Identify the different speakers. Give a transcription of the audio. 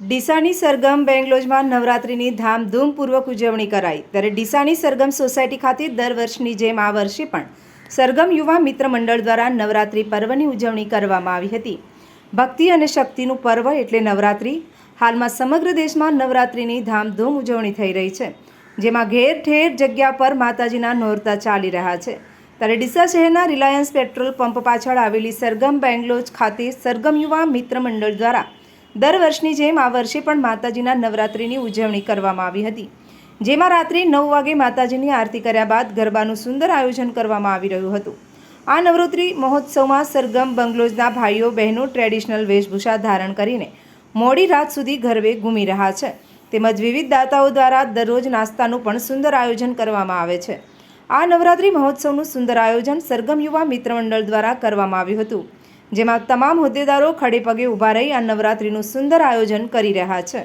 Speaker 1: ડીસાની સરગમ બેંગ્લોજમાં નવરાત્રિની ધામધૂમપૂર્વક ઉજવણી કરાઈ. ત્યારે ડીસાની સરગમ સોસાયટી ખાતે દર વર્ષની જેમ આ વર્ષે પણ સરગમ યુવા મિત્ર મંડળ દ્વારા નવરાત્રિ પર્વની ઉજવણી કરવામાં આવી હતી. ભક્તિ અને શક્તિનું પર્વ એટલે નવરાત્રિ. હાલમાં સમગ્ર દેશમાં નવરાત્રિની ધામધૂમ ઉજવણી થઈ રહી છે, જેમાં ઘેર ઠેર જગ્યા પર માતાજીના નોરતા ચાલી રહ્યા છે. ત્યારે ડીસા શહેરના રિલાયન્સ પેટ્રોલ પંપ પાછળ આવેલી સરગમ બેંગ્લોજ ખાતે સરગમ યુવા મિત્ર મંડળ દ્વારા દર વર્ષની જેમ આ વર્ષે પણ માતાજીના નવરાત્રિની ઉજવણી કરવામાં આવી હતી. જેમાં રાત્રે નવ વાગે માતાજીની આરતી કર્યા બાદ ગરબાનું સુંદર આયોજન કરવામાં આવી રહ્યું હતું. આ નવરાત્રિ મહોત્સવમાં સરગમ બંગલોઝના ભાઈઓ, બહેનો ટ્રેડિશનલ વેશભૂષા ધારણ કરીને મોડી રાત સુધી ગરબે ઘૂમી રહ્યા છે. તેમજ વિવિધ દાતાઓ દ્વારા દરરોજ નાસ્તાનું પણ સુંદર આયોજન કરવામાં આવે છે. આ નવરાત્રિ મહોત્સવનું સુંદર આયોજન સરગમ યુવા મિત્ર મંડળ દ્વારા કરવામાં આવ્યું હતું. જેમાં તમામ હોદ્દેદારો ખડેપગે ઊભા રહી આ નવરાત્રિનું સુંદર આયોજન કરી રહ્યા છે.